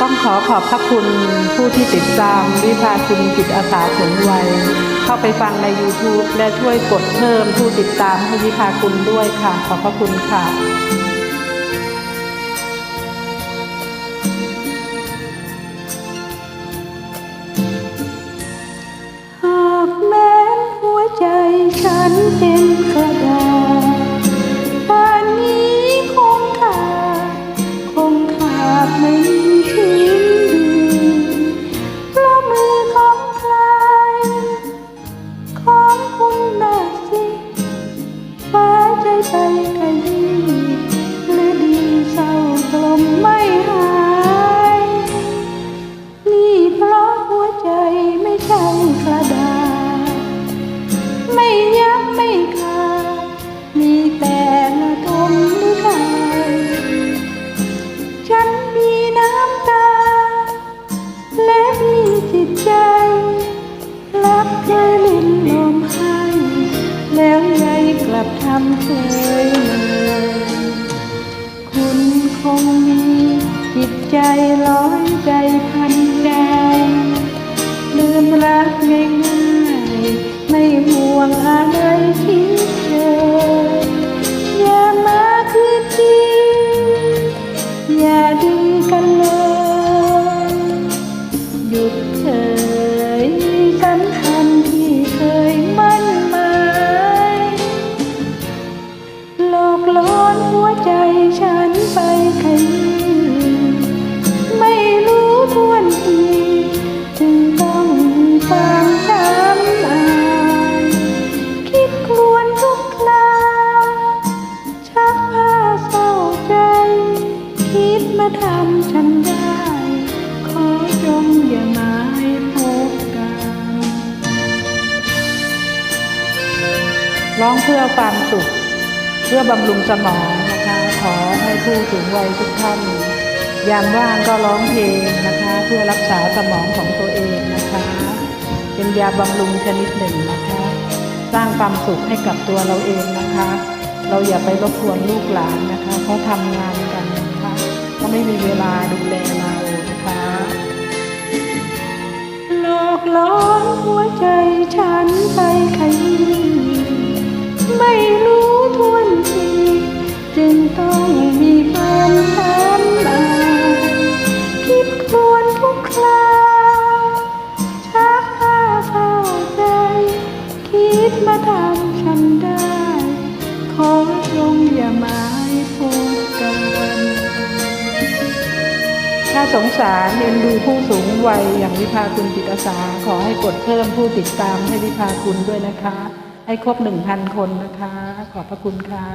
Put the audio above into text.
ต้องขอขอบพระคุณผู้ที่ติดตามวิภาคุณจิตอาสาสูงวัย เข้าไปฟังใน YouTube และช่วยกดเพิ่มผู้ติดตามให้วิภาคุณด้วยค่ะ ขอบพระคุณค่ะหากแม้นหัวใจฉันเป็น งมี จิตใจร้อยใจพันใจลืมรักง่ายๆไม่ห่วงอะไรที่เธอ ฉันได้ ขอจงอย่ามาให้พบกัน ร้องเพื่อความสุข เพื่อบำรุงสมองนะคะ ขอให้ผู้สูงวัยทุกท่าน ยามว่างก็ร้องเพลงนะคะ เพื่อรักษาสมองของตัวเองนะคะ เป็นยาบำรุงชนิดหนึ่งนะคะ สร้างความสุขให้กับตัวเราเองนะคะ เราอย่าไปรบกวนลูกหลานนะคะเขาทำงานกันนะคะ ไม่มีเวลาดูแลเรานะคะหลอกล้อหัวใจฉันไปขยี้ไม่รู้ทวนทีจึงต้องมีความช้ำอายคิดครวนทุกคราชักผ้าเข้าใจ คิดมาทำฉันได้ ขอจงอย่ามา สงสารเอ็นดูผู้สูงวัยอย่างวิภาคุณจิตอาสา ขอให้กดเพิ่มผู้ติดตามให้วิภาคุณด้วยนะคะ ให้ครบหนึ่งพันคนนะคะ ขอบพระคุณค่ะ